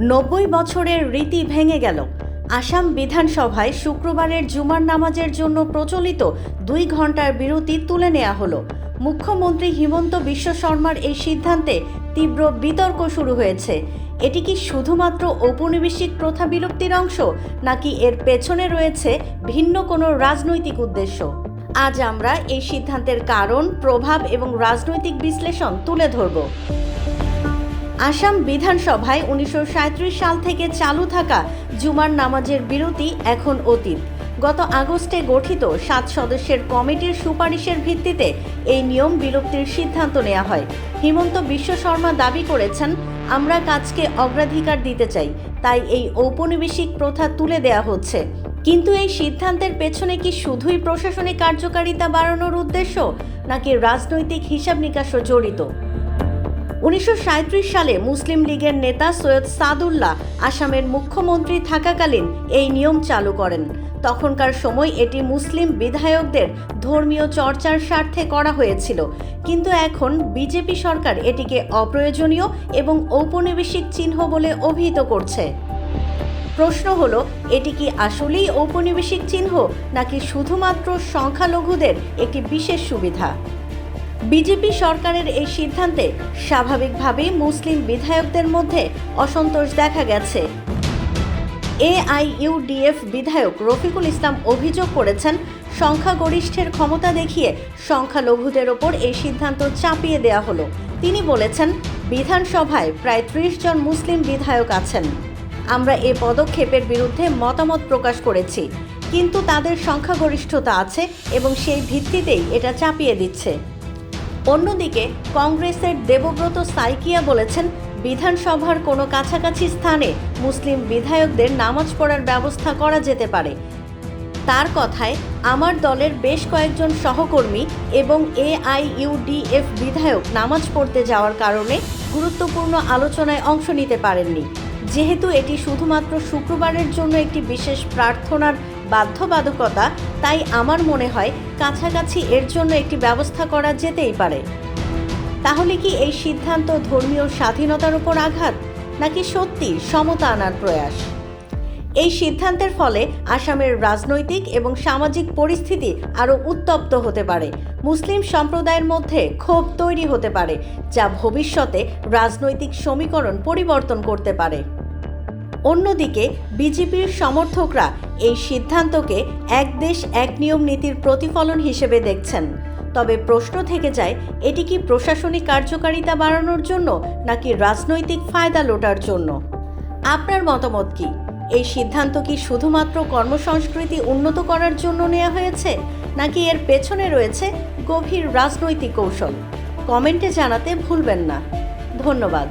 নব্বই বছরের রীতি ভেঙে গেল। আসাম বিধানসভায় শুক্রবারের জুমার নামাজের জন্য প্রচলিত দুই ঘণ্টার বিরতি তুলে নেওয়া হলো। মুখ্যমন্ত্রী হিমন্ত বিশ্ব শর্মার এই সিদ্ধান্তে তীব্র বিতর্ক শুরু হয়েছে। এটি কি শুধুমাত্র ঔপনিবেশিক প্রথা বিলুপ্তির অংশ, নাকি এর পেছনে রয়েছে ভিন্ন কোনো রাজনৈতিক উদ্দেশ্য? আজ আমরা এই সিদ্ধান্তের কারণ, প্রভাব এবং রাজনৈতিক বিশ্লেষণ তুলে ধরব। আসাম বিধানসভায় উনিশশো সাঁইত্রিশ সাল থেকে চালু থাকা জুমার নামাজের বিরতি এখন অতীত। গত আগস্টে গঠিত সাত সদস্যের কমিটির সুপারিশের ভিত্তিতে এই নিয়ম বিলুপ্তির সিদ্ধান্ত নেওয়া হয়। হিমন্ত বিশ্ব শর্মা দাবি করেছেন, আমরা কাজকে অগ্রাধিকার দিতে চাই, তাই এই ঔপনিবেশিক প্রথা তুলে দেয়া হচ্ছে। কিন্তু এই সিদ্ধান্তের পেছনে কি শুধুই প্রশাসনিক কার্যকারিতা বাড়ানোর উদ্দেশ্য, নাকি রাজনৈতিক হিসাব নিকাশও জড়িত? উনিশশো সাঁইত্রিশ সালে মুসলিম লীগের নেতা সৈয়দ সাদুল্লাহ আসামের মুখ্যমন্ত্রী থাকাকালীন এই নিয়ম চালু করেন। তখনকার সময় এটি মুসলিম বিধায়কদের ধর্মীয় চর্চার স্বার্থে করা হয়েছিল। কিন্তু এখন বিজেপি সরকার এটিকে অপ্রয়োজনীয় এবং ঔপনিবেশিক চিহ্ন বলে অভিহিত করছে। প্রশ্ন হলো, এটি কি আসলেই ঔপনিবেশিক চিহ্ন নাকি শুধুমাত্র সংখ্যালঘুদের একটি বিশেষ সুবিধা? বিজেপি সরকারের এই সিদ্ধান্তে স্বাভাবিকভাবেই মুসলিম বিধায়কদের মধ্যে অসন্তোষ দেখা গেছে। এআইইউডিএফ বিধায়ক রফিকুল ইসলাম অভিযোগ করেছেন, সংখ্যাগরিষ্ঠের ক্ষমতা দেখিয়ে সংখ্যালঘুদের ওপর এই সিদ্ধান্ত চাপিয়ে দেওয়া হলো। তিনি বলেছেন, বিধানসভায় প্রায় ত্রিশ জন মুসলিম বিধায়ক আছেন। আমরা এ পদক্ষেপের বিরুদ্ধে মতামত প্রকাশ করেছি, কিন্তু তাদের সংখ্যাগরিষ্ঠতা আছে এবং সেই ভিত্তিতেই এটা চাপিয়ে দিচ্ছে। অন্যদিকে কংগ্রেসের দেবব্রত সাইকিয়া বলেছেন, বিধানসভার কোনো কাছাকাছি স্থানে মুসলিম বিধায়কদের নামাজ পড়ার ব্যবস্থা করা যেতে পারে। তার কথায়, আমার দলের বেশ কয়েকজন সহকর্মী এবং এআইইউডিএফ বিধায়ক নামাজ পড়তে যাওয়ার কারণে গুরুত্বপূর্ণ আলোচনায় অংশ নিতে পারেননি। যেহেতু এটি শুধুমাত্র শুক্রবারের জন্য একটি বিশেষ প্রার্থনার বাধ্যবাধকতা, তাই আমার মনে হয় কাছাকাছি এর জন্য একটি ব্যবস্থা করা যেতেই পারে। তাহলে কি এই সিদ্ধান্ত ধর্মীয় স্বাধীনতার উপর আঘাত, নাকি সত্যি সমতা আনার প্রয়াস? এই সিদ্ধান্তের ফলে আসামের রাজনৈতিক এবং সামাজিক পরিস্থিতি আরও উত্তপ্ত হতে পারে। মুসলিম সম্প্রদায়ের মধ্যে ক্ষোভ তৈরি হতে পারে, যা ভবিষ্যতে রাজনৈতিক সমীকরণ পরিবর্তন করতে পারে। অন্যদিকে, বিজেপির সমর্থকরা এই সিদ্ধান্তকে এক দেশ, এক নিয়ম নীতির প্রতিফলন হিসেবে দেখছেন। তবে প্রশ্ন থেকে যায়, এটি কি প্রশাসনিক কার্যকারিতা বাড়ানোর জন্য নাকি রাজনৈতিক ফায়দা লোটার জন্য? আপনার মতামত কি? এই সিদ্ধান্ত কি শুধুমাত্র কর্মসংস্কৃতি উন্নত করার জন্য নেওয়া হয়েছে, নাকি এর পেছনে রয়েছে গভীর রাজনৈতিক কৌশল? কমেন্টে জানাতে ভুলবেন না। ধন্যবাদ।